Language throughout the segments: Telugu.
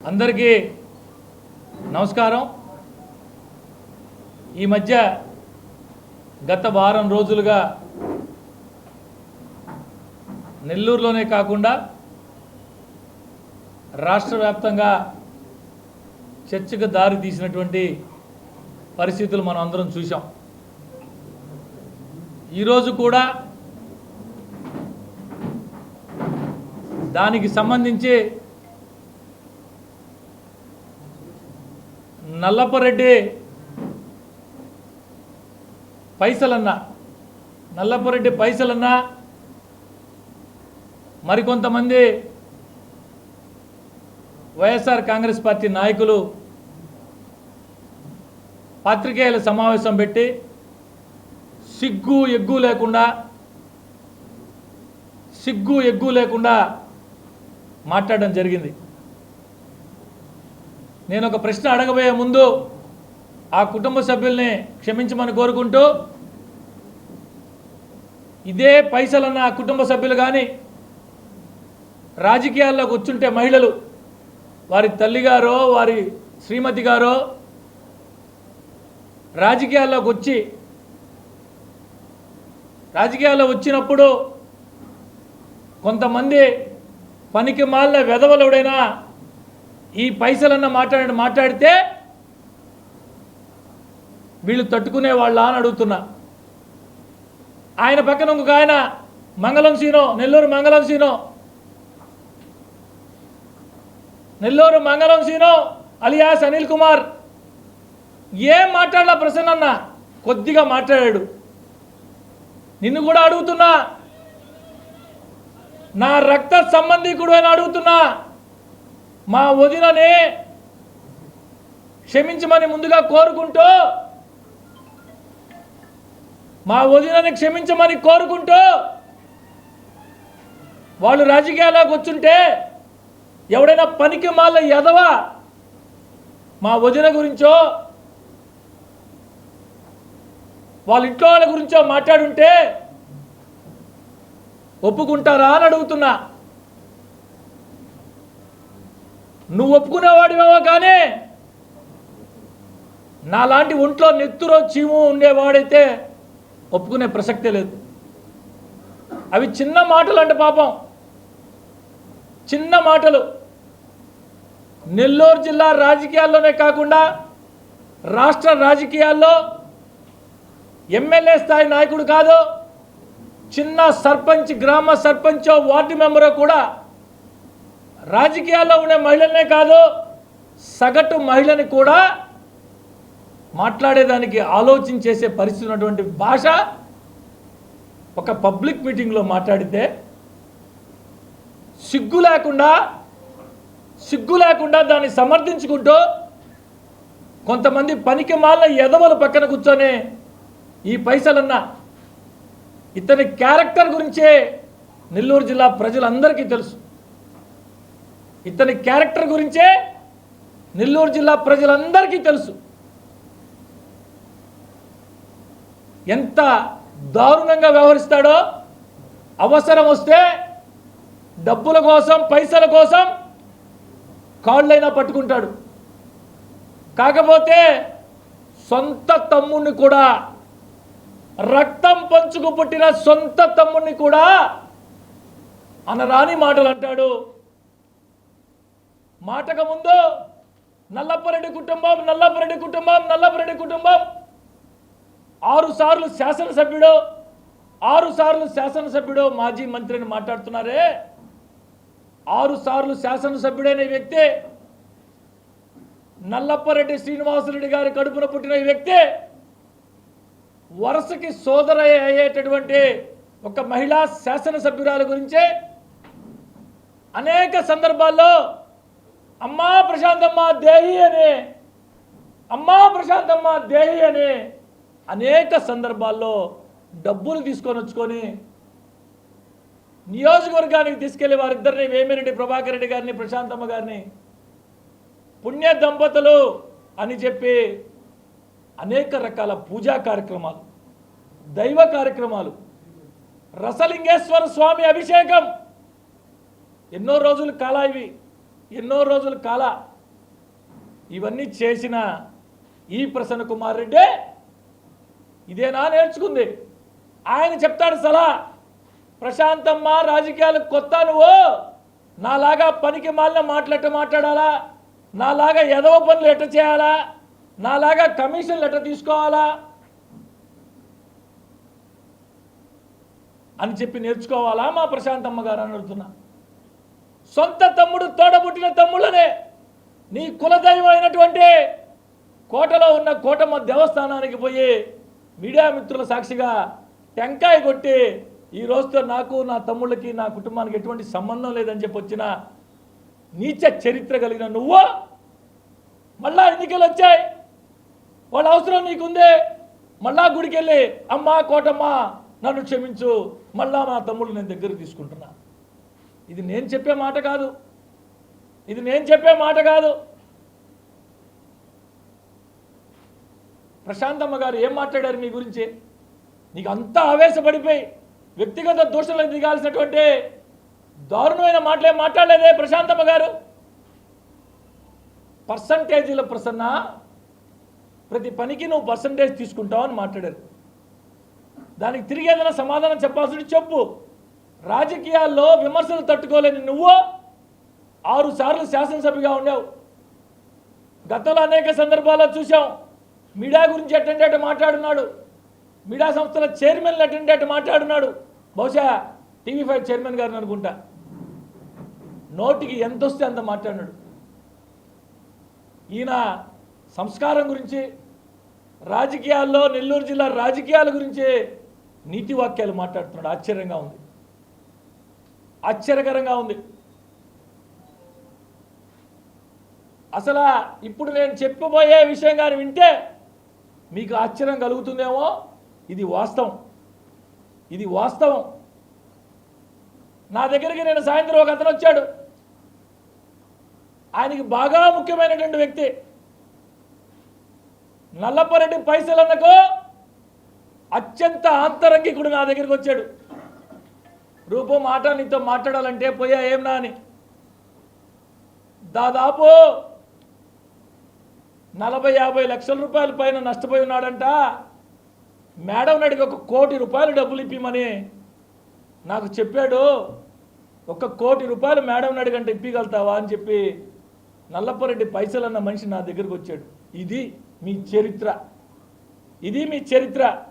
అందరికీ నమస్కారం. ఈ మధ్య గత వారం రోజులుగా నెల్లూరులోనే కాకుండా రాష్ట్ర వ్యాప్తంగా చర్చకు దారి తీసినటువంటి పరిస్థితులు మనం అందరం చూసాం ఈరోజు కూడా దానికి సంబంధించి నల్లపరెడ్డి. పైసలన్నా. నల్లపరెడ్డి పైసలన్నా. మరికొంతమంది వైఎస్ఆర్ కాంగ్రెస్ పార్టీ నాయకులు పాత్రికేయుల సమావేశం పెట్టి సిగ్గు ఎగ్గు లేకుండా సిగ్గు ఎగ్గు లేకుండా మాట్లాడడం జరిగింది. నేను ఒక ప్రశ్న అడగబోయే ముందు ఆ కుటుంబ సభ్యుల్ని క్షమించమని కోరుకుంటూ ఇదే పైసలన్న ఆ కుటుంబ సభ్యులు కానీ రాజకీయాల్లోకి వచ్చుంటే మహిళలు వారి తల్లిగారో వారి శ్రీమతి గారో రాజకీయాల్లోకి వచ్చి రాజకీయాల్లో వచ్చినప్పుడు కొంతమంది పనికి మాలిన వెధవలుడైనా ఈ పైసలన్న మాట్లాడి మాట్లాడితే వీళ్ళు తట్టుకునే వాళ్ళ అని అడుగుతున్నా. ఆయన పక్కన ఇంకొక ఆయన మంగళం సీనో నెల్లూరు మంగళం సీనో. నెల్లూరు మంగళం సీనో అలియాస్ అనిల్ కుమార్. ఏం మాట్లాడలా ప్రసన్నన్న కొద్దిగా మాట్లాడాడు. నిన్ను కూడా అడుగుతున్నా. నా రక్త సంబంధికుడు అని అడుగుతున్నా. మా వదినని క్షమించమని ముందుగా కోరుకుంటూ మా వదినని క్షమించమని కోరుకుంటూ వాళ్ళు రాజకీయాల్లోకి వచ్చుంటే ఎవడైనా పనికి మాల ఎదవ మా వదిన గురించో వాళ్ళ ఇంట్లో వాళ్ళ గురించో మాట్లాడుంటే ఒప్పుకుంటారా అని అడుగుతున్నా. నువ్వు ఒప్పుకునేవాడివేమో కానీ నాలాంటి ఒంట్లో నెత్తురో చీము ఉండేవాడైతే ఒప్పుకునే ప్రసక్తే లేదు. అవి చిన్న మాటలు అంటే పాపం. చిన్న మాటలు. నెల్లూరు జిల్లా రాజకీయాల్లోనే కాకుండా రాష్ట్ర రాజకీయాల్లో ఎమ్మెల్యే స్థాయి నాయకుడు కాదు చిన్న సర్పంచ్ గ్రామ సర్పంచో వార్డు మెంబరో కూడా రాజకీయాల్లో ఉండే మహిళలనే కాదు సగటు మహిళని కూడా మాట్లాడేదానికి ఆలోచన చేసే పరిస్థితి ఉన్నటువంటి భాష ఒక పబ్లిక్ మీటింగ్లో మాట్లాడితే సిగ్గు లేకుండా సిగ్గు లేకుండా దాన్ని సమర్థించుకుంటూ కొంతమంది పనికి మాల ఎదవలు పక్కన కూర్చొని ఈ పైసలన్నా ఇతని క్యారెక్టర్ గురించే నెల్లూరు జిల్లా ప్రజలందరికీ తెలుసు. ఇతని క్యారెక్టర్ గురించే నెల్లూరు జిల్లా ప్రజలందరికీ తెలుసు. ఎంత దారుణంగా వ్యవహరిస్తాడో అవసరం వస్తే డబ్బుల కోసం పైసల కోసం కాళ్ళైనా పట్టుకుంటాడు. కాకపోతే సొంత తమ్ముడిని కూడా రక్తం పంచుకు పుట్టిన సొంత తమ్ముడిని కూడా అనరాని మాటలు అంటాడు మాటకు ముందు నల్లపరెడ్డి కుటుంబం నల్లపరెడ్డి కుటుంబం నల్లపరెడ్డి కుటుంబం. ఆరు సార్లు శాసనసభ్యుడు ఆరు సార్లు శాసనసభ్యుడు మాజీ మంత్రిని మాట్లాడుతున్నారే? ఆరు సార్లు శాసనసభ్యుడైన వ్యక్తి నల్లప్పరెడ్డి శ్రీనివాసరెడ్డి గారి కడుపున పుట్టిన వ్యక్తి వరుసకి సోదర అయ్యేటటువంటి ఒక మహిళా శాసనసభ్యురాల గురించే అనేక సందర్భాల్లో అమ్మా ప్రశాంతమ్మ దేహి అనే అమ్మా ప్రశాంతమ్మ దేహి అనే అనేక సందర్భాల్లో డబ్బులు తీసుకొని వచ్చుకొని నియోజకవర్గానికి తీసుకెళ్ళి వారిద్దరిని వేమిరెడ్డి ప్రభాకర్ రెడ్డి గారిని ప్రశాంతమ్మ గారిని పుణ్య దంపతులు అని చెప్పి అనేక రకాల పూజా కార్యక్రమాలు దైవ కార్యక్రమాలు రసలింగేశ్వర స్వామి అభిషేకం. ఎన్నో రోజులు కాలా ఇవి ఎన్నో రోజులు కాల ఇవన్నీ చేసిన ఈ ప్రసన్న కుమార్ రెడ్డి ఇదేనా నేర్చుకుంది? ఆయన చెప్తాడు సలహా ప్రశాంతమ్మ రాజకీయాలు కొత్త నువ్వు. నాలాగా పనికి మాలిన మాట్లాడట మాట్లాడాలా? నాలాగా ఎదవ పనులు ఎట్ట చేయాలా? నాలాగా కమిషన్లు ఎట్ట తీసుకోవాలా? అని చెప్పి నేర్చుకోవాలా మా ప్రశాంతమ్మ గారు అని అడుగుతున్నా. సొంత తమ్ముడు తోడబుట్టిన తమ్ముళ్ళనే. నీ కులదైవం అయినటువంటి కోటలో ఉన్న కోటమ్మ దేవస్థానానికి పోయి మీడియా మిత్రుల సాక్షిగా టెంకాయ కొట్టి ఈ రోజుతో నాకు నా తమ్ముళ్ళకి నా కుటుంబానికి ఎటువంటి సంబంధం లేదని చెప్పి వచ్చిన నీచ చరిత్ర కలిగిన నువ్వు మళ్ళా ఎన్నికలు వచ్చాయి. వాళ్ళ అవసరం నీకుందే. మళ్ళా గుడికి వెళ్ళి అమ్మా కోటమ్మ నన్ను క్షమించు. మళ్ళా మా తమ్ముళ్ళు నేను దగ్గర తీసుకుంటున్నా. ఇది నేను చెప్పే మాట కాదు. ఇది నేను చెప్పే మాట కాదు. ప్రశాంతమ్మ గారు ఏం మాట్లాడారు మీ గురించి? నీకు అంతా ఆవేశపడిపోయి వ్యక్తిగత దూషణలకు దిగాల్సినటువంటి దారుణమైన మాటలే మాట్లాడలేదే ప్రశాంతమ్మ గారు? పర్సంటేజీల ప్రసన్న ప్రతి పనికి నువ్వు పర్సంటేజ్ తీసుకుంటావు అని మాట్లాడారు. దానికి తిరిగి ఏదైనా సమాధానం చెప్పాల్సి చెప్పు. రాజకీయాల్లో విమర్శలు తట్టుకోలేని నువ్వు ఆరు సార్లు శాసనసభ్యుగా ఉన్నావు గతంలో అనేక సందర్భాల్లో చూసాం మీడియా గురించి అటెండ్ మాట్లాడున్నాడు. మీడియా సంస్థల చైర్మన్ అటెండ్ అట్ట మాట్లాడున్నాడు. బహుశా టీవీ ఫైవ్ చైర్మన్ గారిని అనుకుంటా. నోటికి ఎంత వస్తే అంత మాట్లాడినాడు. ఈయన సంస్కారం గురించి రాజకీయాల్లో నెల్లూరు జిల్లా రాజకీయాల గురించి నీతి వాక్యాలు మాట్లాడుతున్నాడు. ఆశ్చర్యంగా ఉంది. ఆశ్చర్యకరంగా ఉంది. అసలు ఇప్పుడు నేను చెప్పబోయే విషయం కానీ వింటే మీకు ఆశ్చర్యం కలుగుతుందేమో? ఇది వాస్తవం. ఇది వాస్తవం. నా దగ్గరికి నేను సాయంత్రం ఒక అతను వచ్చాడు. ఆయనకి బాగా ముఖ్యమైనటువంటి వ్యక్తి. నల్లపరెడ్డి పైసలన్నకు అత్యంత ఆంతరంగికుడు నా దగ్గరికి వచ్చాడు. రూపం మాట నీతో మాట్లాడాలంటే పోయా ఏం నాని? దాదాపు నలభై యాభై లక్షల రూపాయల పైన నష్టపోయి ఉన్నాడంట. మేడం నాడికి ఒక కోటి రూపాయలు డబ్బులు ఇప్పిమని నాకు చెప్పాడు. ఒక కోటి రూపాయలు మేడం నడిగంటే ఇప్పగలుగుతావా అని చెప్పి నల్లపరెడ్డి పైసలు అన్న మనిషి నా దగ్గరకు వచ్చాడు. ఇది మీ చరిత్ర. ఇది మీ చరిత్ర.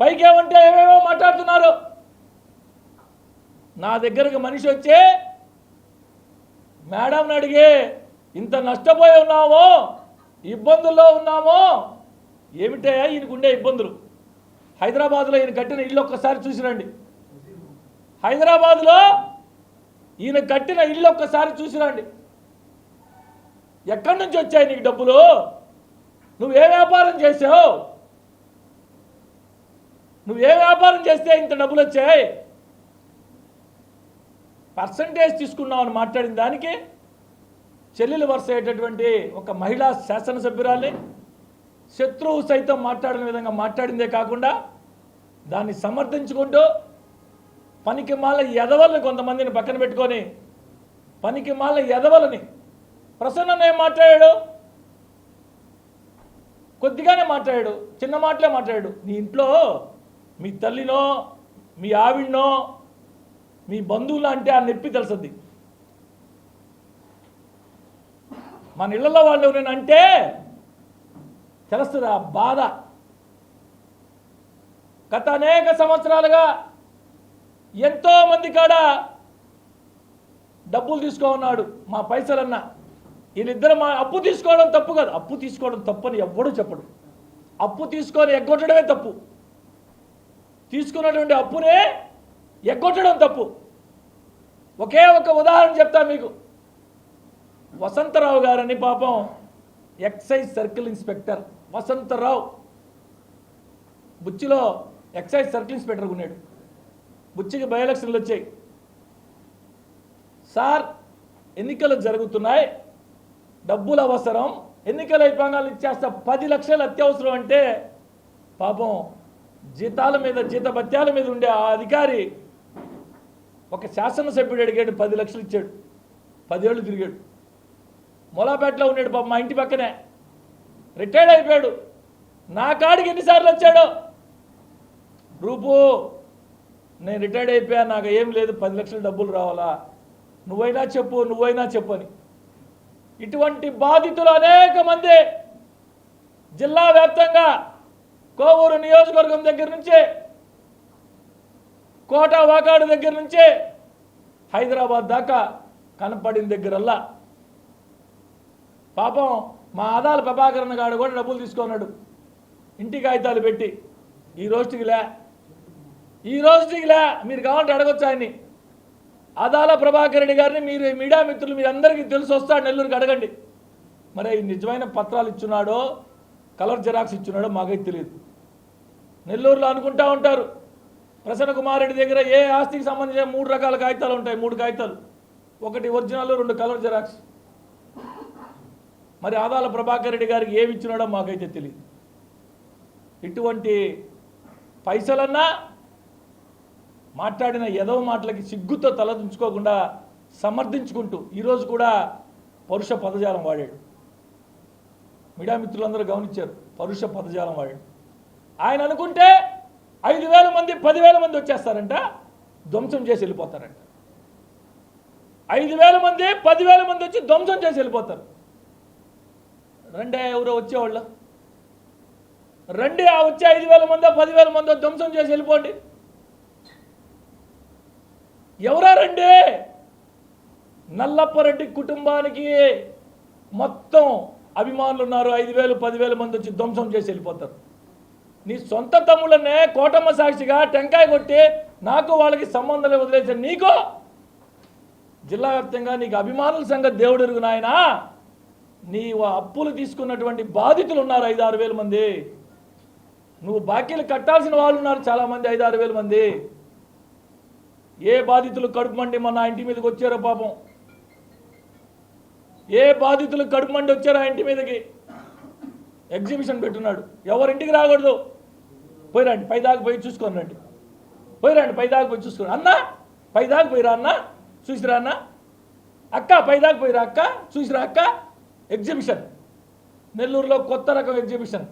పైకి ఏమంటే మాట్లాడుతున్నారు. నా దగ్గరకు మనిషి వచ్చే మేడంని అడిగి ఇంత నష్టపోయి ఉన్నామో ఇబ్బందుల్లో ఉన్నామో ఏమిటయా ఈయనకు ఉండే ఇబ్బందులు? హైదరాబాద్లో ఈయన కట్టిన ఇల్లు ఒక్కసారి చూసిరండి. హైదరాబాద్లో ఈయన కట్టిన ఇల్లు ఒక్కసారి చూసిరండి. ఎక్కడి నుంచి వచ్చాయి నీకు డబ్బులు? నువ్వు ఏ వ్యాపారం చేసావు? నువ్వు ఏ వ్యాపారం చేస్తే ఇంత డబ్బులు వచ్చాయి? పర్సంటేజ్ తీసుకున్నావు అని మాట్లాడిన దానికి చెల్లెలు వరుస అయ్యేటటువంటి ఒక మహిళా శాసనసభ్యురాల్ని శత్రువు సైతం మాట్లాడిన విధంగా మాట్లాడిందే కాకుండా దాన్ని సమర్థించుకుంటూ పనికి మాల ఎదవలని కొంతమందిని పక్కన పెట్టుకొని పనికి మాల ఎదవలని ప్రసన్న మాట్లాడాడు. కొద్దిగానే మాట్లాడాడు. చిన్న మాటలే మాట్లాడాడు. నీ ఇంట్లో మీ తల్లినో మీ ఆవిడనో మీ బంధువులు అంటే ఆ నొప్పి తెలుసుద్ది మన ఇళ్ళలో వాళ్ళు ఎవరైనా అంటే తెలుస్తుంది ఆ బాధ. గత అనేక సంవత్సరాలుగా ఎంతో మంది కాడ డబ్బులు తీసుకో ఉన్నాడు మా పైసలన్నా. వీళ్ళిద్దరు మా అప్పు తీసుకోవడం తప్పు కాదు. అప్పు తీసుకోవడం తప్పని ఎవ్వడూ చెప్పడు. అప్పు తీసుకొని ఎగ్గొట్టడమే తప్పు. తీసుకున్నటువంటి అప్పునే ఎగ్గొట్టడం తప్పు. ఒకే ఒక ఉదాహరణ చెప్తా మీకు. వసంతరావు గారని పాపం ఎక్సైజ్ సర్కిల్ ఇన్స్పెక్టర్ వసంతరావు. బుచ్చిలో ఎక్సైజ్ సర్కిల్ ఇన్స్పెక్టర్ ఉన్నాడు. బుచ్చికి బై ఎలక్షన్లు వచ్చాయి. సార్ ఎన్నికలు జరుగుతున్నాయి. డబ్బులు అవసరం. ఎన్నికల అయిపోగానే ఇచ్చేస్తా పది లక్షలు అత్యవసరం అంటే పాపం జీతాల మీద జీతభత్యాల మీద ఉండే ఆ అధికారి ఒక శాసనసభ్యుడు అడిగాడు పది లక్షలు ఇచ్చాడు. పదేళ్ళు తిరిగాడు. మొలాపేటలో ఉన్నాడు పాప మా ఇంటి పక్కనే. రిటైర్డ్ అయిపోయాడు. నా కాడికి ఎన్నిసార్లు వచ్చాడు? రూపు నేను రిటైర్డ్ అయిపోయా నాకు ఏం లేదు పది లక్షల డబ్బులు రావాలా? నువ్వైనా చెప్పు నువ్వైనా చెప్పు అని. ఇటువంటి బాధితులు అనేక మంది జిల్లా వ్యాప్తంగా కోవూరు నియోజకవర్గం దగ్గర నుంచి కోట వాకాడు దగ్గర నుంచే హైదరాబాద్ దాకా కనపడిన దగ్గరల్లా. పాపం మా ఆదాల ప్రభాకరణ గాడు కూడా డబ్బులు తీసుకున్నాడు. ఇంటి కాగితాలు పెట్టి. ఈ రోజుకిలా ఈ రోజుకిలా మీరు కావాలంటే అడగొచ్చు ఆయన్ని. అదాల ప్రభాకర్ రెడ్డి గారిని మీరు మీడియా మిత్రులు మీ అందరికీ తెలిసి వస్తాడు నెల్లూరుకి అడగండి. మరి ఈ నిజమైన పత్రాలు ఇచ్చున్నాడో కలర్ జెరాక్స్ ఇచ్చున్నాడో మాకైతే తెలియదు. నెల్లూరులో అనుకుంటా ఉంటారు. ప్రసన్న కుమార్ రెడ్డి దగ్గర ఏ ఆస్తికి సంబంధించిన మూడు రకాల కాగితాలు ఉంటాయి? మూడు కాగితాలు. ఒకటి ఒరిజినల్ రెండు కలర్ జెరాక్స్. మరి ఆదాల ప్రభాకర్ రెడ్డి గారికి ఏమి ఇచ్చినాడో మాకైతే తెలియదు. ఇటువంటి పైసలన్నా మాట్లాడిన ఎదవ మాటలకి సిగ్గుతో తలదించుకోకుండా సమర్థించుకుంటూ ఈరోజు కూడా పరుష పదజాలం వాడాడు. మీడియా మిత్రులందరూ గమనించారు పరుష పదజాలం వాడాడు. ఆయన అనుకుంటే ఐదు వేల మంది పదివేల మంది వచ్చేస్తారంట ధ్వంసం చేసి వెళ్ళిపోతారంట. ఐదు వేల మంది పదివేల మంది వచ్చి ధ్వంసం చేసి వెళ్ళిపోతారు. రెండే ఎవరో వచ్చేవాళ్ళు. రండి ఆ వచ్చే ఐదు వేల మందో పదివేల మందో ధ్వంసం చేసి వెళ్ళిపోండి. ఎవరా రండి? నల్లప్పరెడ్డి కుటుంబానికి మొత్తం అభిమానులు ఉన్నారు. ఐదు వేలు పదివేల మంది వచ్చి ధ్వంసం చేసి వెళ్ళిపోతారు. నీ సొంత తమ్ముళ్ళనే కోటమ్మ సాక్షిగా టెంకాయ కొట్టి నాకు వాళ్ళకి సంబంధాలు వదిలేసే నీకు? జిల్లా వ్యాప్తంగా నీకు అభిమానుల సంగతి దేవుడు ఎరుగు నాయనా. నీ అప్పులు తీసుకున్నటువంటి బాధితులు ఉన్నారు ఐదు ఆరు వేల మంది. నువ్వు బాకీలు కట్టాల్సిన వాళ్ళు ఉన్నారు చాలామంది ఐదు ఆరు వేల మంది. ఏ బాధితులు కడుపుమండి మన ఇంటి మీదకి వచ్చారో పాపం. ఏ బాధితులు కడుపు మండి వచ్చారో ఆ ఇంటి మీదకి. ఎగ్జిబిషన్ పెట్టున్నాడు. ఎవరింటికి రాకూడదు? పోయిరండి పైదాకా పోయి చూసుకొని రండి. పోయిరండి పైదాకా పోయి చూసుకోండి అన్న పైదాకా పోయిరా అన్న చూసిరా అన్న. అక్క పైదాకా పోయిరా అక్క చూసిరా అక్క. ఎగ్జిబిషన్ నెల్లూరులో కొత్త రకం ఎగ్జిబిషన్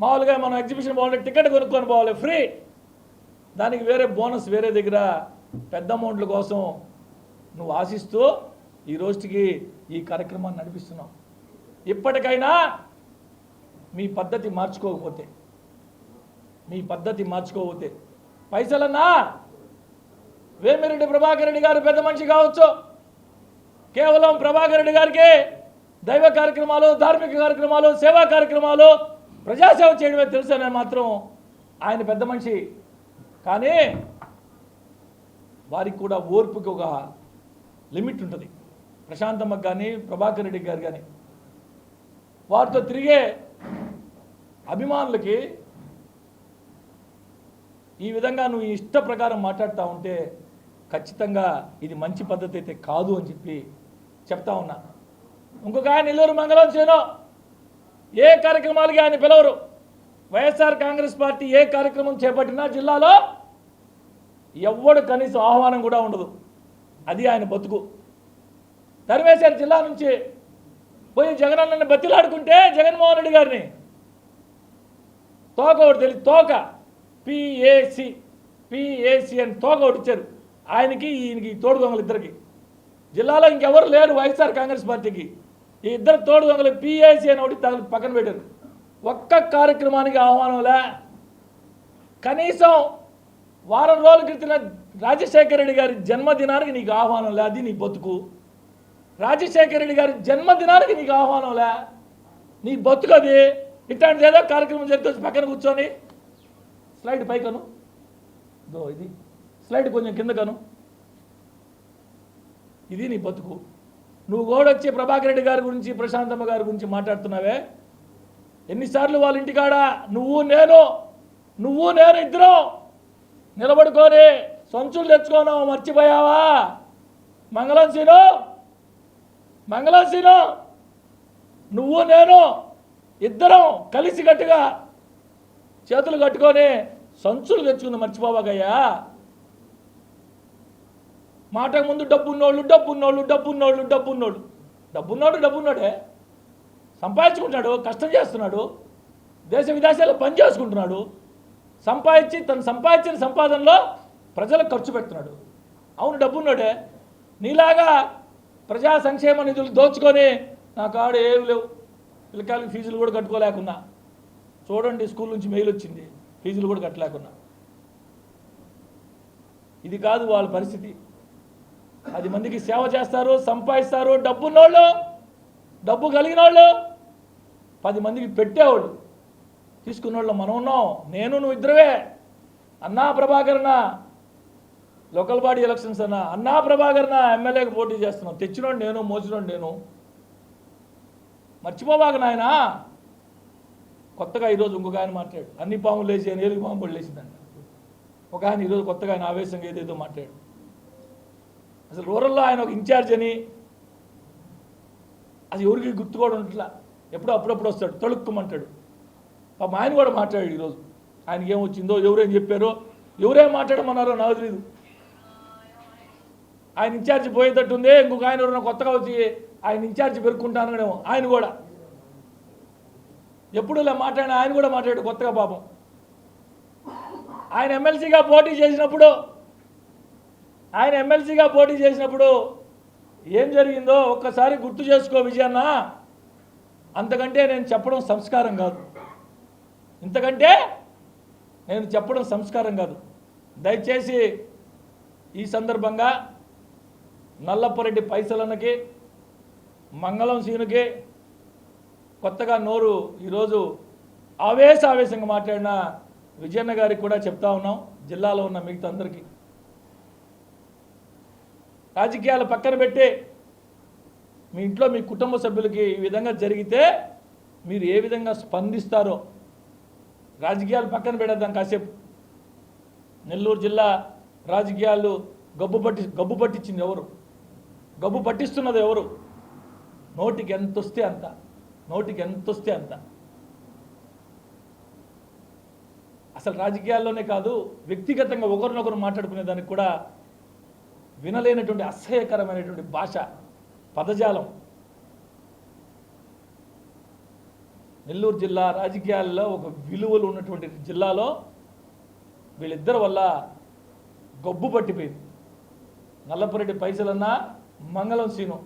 మామూలుగా మనం ఎగ్జిబిషన్ పోవాలంటే టికెట్ కొనుక్కొని పోవాలి ఫ్రీ దానికి వేరే బోనస్ వేరే దగ్గర పెద్ద అమౌంట్ల కోసం నువ్వు ఆశిస్తూ ఈ రోజుకి ఈ కార్యక్రమాన్ని నడిపిస్తున్నావు. ఇప్పటికైనా మీ పద్ధతి మార్చుకోకపోతే మీ పద్ధతి మార్చుకోబోతే పైసలన్నా? వేమిరెడ్డి ప్రభాకర్ రెడ్డి గారు పెద్ద మనిషి కావచ్చు. కేవలం ప్రభాకర్ రెడ్డి గారికి దైవ కార్యక్రమాలు ధార్మిక కార్యక్రమాలు సేవా కార్యక్రమాలు ప్రజాసేవ చేయడమే తెలుసని మాత్రం ఆయన పెద్ద మనిషి. కానీ వారికి కూడా ఓర్పుకి ఒక లిమిట్ ఉంటుంది. ప్రశాంతమ్మకి కానీ ప్రభాకర్ రెడ్డి గారు కానీ. వారితో తిరిగే అభిమానులకి ఈ విధంగా నువ్వు ఇష్ట ప్రకారం మాట్లాడుతూ ఉంటే ఖచ్చితంగా ఇది మంచి పద్ధతి అయితే కాదు అని చెప్పి చెప్తా ఉన్నా. ఇంకొక ఆయన నెల్లూరు మంగళం చేను ఏ కార్యక్రమాలకి ఆయన పిలవరు. వైఎస్ఆర్ కాంగ్రెస్ పార్టీ ఏ కార్యక్రమం చేపట్టినా జిల్లాలో ఎవ్వడు కనీసం ఆహ్వానం కూడా ఉండదు. అది ఆయన బతుకు. ధర్మేశ్వర జిల్లా నుంచి పోయి జగనన్నని బతిలాడుకుంటే జగన్మోహన్ రెడ్డి గారిని తోక ఒకటి తెలియదు తోక. పిఏసి పిఏసి అని తోక ఒడిచారు. ఆయనకి ఈయనకి తోడు దొంగలు ఇద్దరికి. జిల్లాలో ఇంకెవరు లేరు వైఎస్ఆర్ కాంగ్రెస్ పార్టీకి. ఈ ఇద్దరు తోడు దొంగలు పిఏసి అని ఒకటి తగిలి పక్కన పెట్టారు. ఒక్క కార్యక్రమానికి ఆహ్వానంలే కనీసం వారం రోజుల క్రితం రాజశేఖర రెడ్డి గారి జన్మదినానికి నీకు ఆహ్వానం లే అది నీ బతుకు. రాజశేఖర రెడ్డి గారి జన్మదినానికి నీకు ఆహ్వానం లే. నీ బతుకు అది. ఇట్లాంటిది ఏదో కార్యక్రమం జరిగితే పక్కన కూర్చొని స్లైడ్ పైకను. దో ఇది. స్లైడ్ కొంచెం కిందకను. ఇది నీ బతుకు. నువ్వు కూడా ప్రభాకర్ రెడ్డి గారి గురించి ప్రశాంతమ్మ గారి గురించి మాట్లాడుతున్నావే? ఎన్నిసార్లు వాళ్ళ ఇంటికాడ నువ్వు నేను నువ్వు నేను ఇద్దరం నిలబడుకొని సంచులు తెచ్చుకోనావు మర్చిపోయావా? మంగళం సీను మంగళం సీను నువ్వు నేను ఇద్దరం కలిసికట్టుగా చేతులు కట్టుకొని సంచులు తెచ్చుకుంది మర్చిపోవాగయ్యా. మాట ముందు డబ్బున్నోళ్ళు డబ్బున్నోళ్ళు డబ్బున్నోళ్ళు డబ్బున్నోళ్ళు. డబ్బున్నోడు డబ్బున్నాడే. సంపాదించుకుంటున్నాడు కష్టం చేస్తున్నాడు. దేశ విదేశాల్లో పని చేసుకుంటున్నాడు. సంపాదించి తను సంపాదించిన సంపాదనలో ప్రజలకు ఖర్చు పెడుతున్నాడు. అవును డబ్బున్నాడే. నీలాగా ప్రజా సంక్షేమ నిధులు దోచుకొని నా కాడు ఏమి లేవు. పిల్లకాయలకి ఫీజులు కూడా కట్టుకోలేకున్నా. చూడండి స్కూల్ నుంచి మెయిల్ వచ్చింది. ఫీజులు కూడా కట్టలేకున్నా. ఇది కాదు వాళ్ళ పరిస్థితి. పది మందికి సేవ చేస్తారు సంపాదిస్తారు డబ్బున్నోళ్ళు డబ్బు కలిగిన వాళ్ళు పది మందికి పెట్టేవాళ్ళు. తీసుకున్నోళ్ళు మనం ఉన్నాం నేను నువ్వు ఇద్దరువే అన్నా ప్రభాకరణ లోకల్ బాడీ ఎలక్షన్స్ అన్న అన్నా ప్రభాకరణ ఎమ్మెల్యేకి పోటీ చేస్తున్నాం. తెచ్చినోడు నేను మోసినోడు నేను. మర్చిపోబాక నాయనా. కొత్తగా ఈరోజు ఇంకొక ఆయన మాట్లాడు అన్ని పాములు లేచి అని ఏలుగు పాము కూడా లేచిందంట. ఒక ఆయన ఈరోజు కొత్తగా ఆయన ఆవేశంగా ఏదేదో మాట్లాడు అసలు రూరల్లో ఆయన ఒక ఇన్ఛార్జ్ అని అది ఎవరికి గుర్తు కూడా ఉండట్లా. ఎప్పుడో అప్పుడప్పుడు వస్తాడు తొలుక్కుమంటాడు పాప ఆయన కూడా మాట్లాడాడు ఈరోజు. ఆయనకి ఏం వచ్చిందో ఎవరేం చెప్పారో ఎవరేం మాట్లాడమన్నారో నాకు తెలియదు ఆయన ఇన్ఛార్జ్ పోయేటట్టుందే ఇంకొక ఆయన ఎవరైనా కొత్తగా వచ్చి ఆయన ఇన్ఛార్జ్ పెరుక్కుంటానడేమో ఆయన కూడా. ఎప్పుడు ఇలా మాట్లాడిన ఆయన కూడా మాట్లాడు కొత్తగా పాపం. ఆయన ఎమ్మెల్సీగా పోటీ చేసినప్పుడు ఆయన ఎమ్మెల్సీగా పోటీ చేసినప్పుడు ఏం జరిగిందో ఒక్కసారి గుర్తు చేసుకో విజయన్న. అంతకంటే నేను చెప్పడం సంస్కారం కాదు. ఇంతకంటే నేను చెప్పడం సంస్కారం కాదు. దయచేసి ఈ సందర్భంగా నల్లప్పరెడ్డి పైసలన్నకి మంగళం సీనుకి కొత్తగా నోరు ఈరోజు ఆవేశ ఆవేశంగా మాట్లాడిన విజయన్న గారికి కూడా చెప్తా ఉన్నాం జిల్లాలో ఉన్న మిగతా అందరికీ. రాజకీయాలు పక్కన పెట్టి మీ ఇంట్లో మీ కుటుంబ సభ్యులకి ఈ విధంగా జరిగితే మీరు ఏ విధంగా స్పందిస్తారో రాజకీయాలు పక్కన పెడేద్దాం కాసేపు. నెల్లూరు జిల్లా రాజకీయాలు గబ్బు పట్టి గబ్బు పట్టించింది ఎవరు? గబ్బు పట్టిస్తున్నది ఎవరు? నోటికి ఎంత వస్తే అంత. నోటికి ఎంత వస్తే అంత. అసలు రాజకీయాల్లోనే కాదు వ్యక్తిగతంగా ఒకరినొకరు మాట్లాడుకునే దానికి కూడా వినలేనటువంటి అసహ్యకరమైనటువంటి భాష పదజాలం. నెల్లూరు జిల్లా రాజకీయాల్లో ఒక విలువలు ఉన్నటువంటి జిల్లాలో వీళ్ళిద్దరి వల్ల గబ్బు పట్టిపోయింది. నల్లపురెడ్డి పైసలన్నా మంగళం సీను.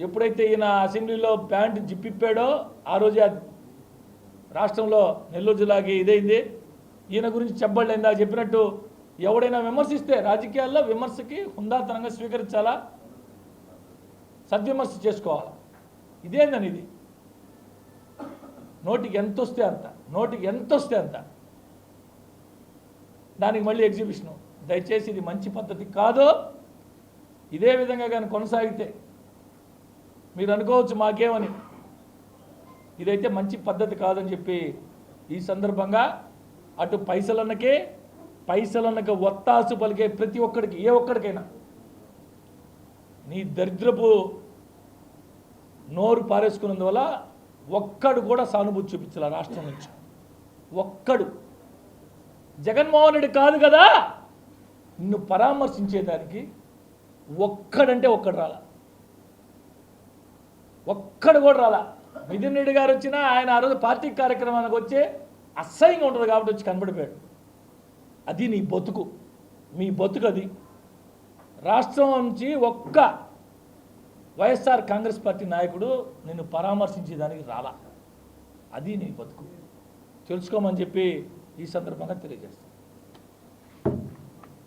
ఎప్పుడైతే ఈయన అసెంబ్లీలో ప్యాంట్ జిప్పిప్పాడో ఆ రోజే రాష్ట్రంలో నెల్లూరు జిల్లాకి ఇదైంది. ఈయన గురించి చెప్పబడలేదా చెప్పినట్టు ఎవడైనా విమర్శిస్తే రాజకీయాల్లో విమర్శకి హుందాతనంగా స్వీకరించాలా? సద్విమర్శ చేసుకోవాలి? ఇదేందని ఇది నోటికి ఎంత వస్తే అంత నోటికి ఎంత వస్తే అంత. దానికి మళ్ళీ ఎగ్జిబిషను. దయచేసి ఇది మంచి పద్ధతి కాదు. ఇదే విధంగా కానీ కొనసాగితే మీరు అనుకోవచ్చు మాకేమని? ఇదైతే మంచి పద్ధతి కాదని చెప్పి ఈ సందర్భంగా అటు పైసలన్నకే పైసలన్నక ఒత్తాసు పలికే ప్రతి ఒక్కడికి ఏ ఒక్కడికైనా నీ దరిద్రపు నోరు పారేసుకున్నందువల్ల ఒక్కడు కూడా సానుభూతి చూపించాల రాష్ట్రం నుంచి. ఒక్కడు. జగన్మోహన్ రెడ్డి కాదు కదా? నిన్ను పరామర్శించేదానికి ఒక్కడంటే ఒక్కడు రాలా. ఒక్కడు కూడా రాలా. మిథున్ రెడ్డి గారు వచ్చినా ఆయన ఆ రోజు పార్టీ కార్యక్రమానికి వచ్చి అసహ్యంగా ఉంటుంది కాబట్టి వచ్చి కనబడిపోయాడు. అది నీ బతుకు. మీ బతుకు అది. రాష్ట్రం నుంచి ఒక్క వైఎస్ఆర్ కాంగ్రెస్ పార్టీ నాయకుడు నిన్ను పరామర్శించేదానికి రాలా. అది నీ బతుకు. తెలుసుకోమని చెప్పి ఈ సందర్భంగా తెలియజేస్తాను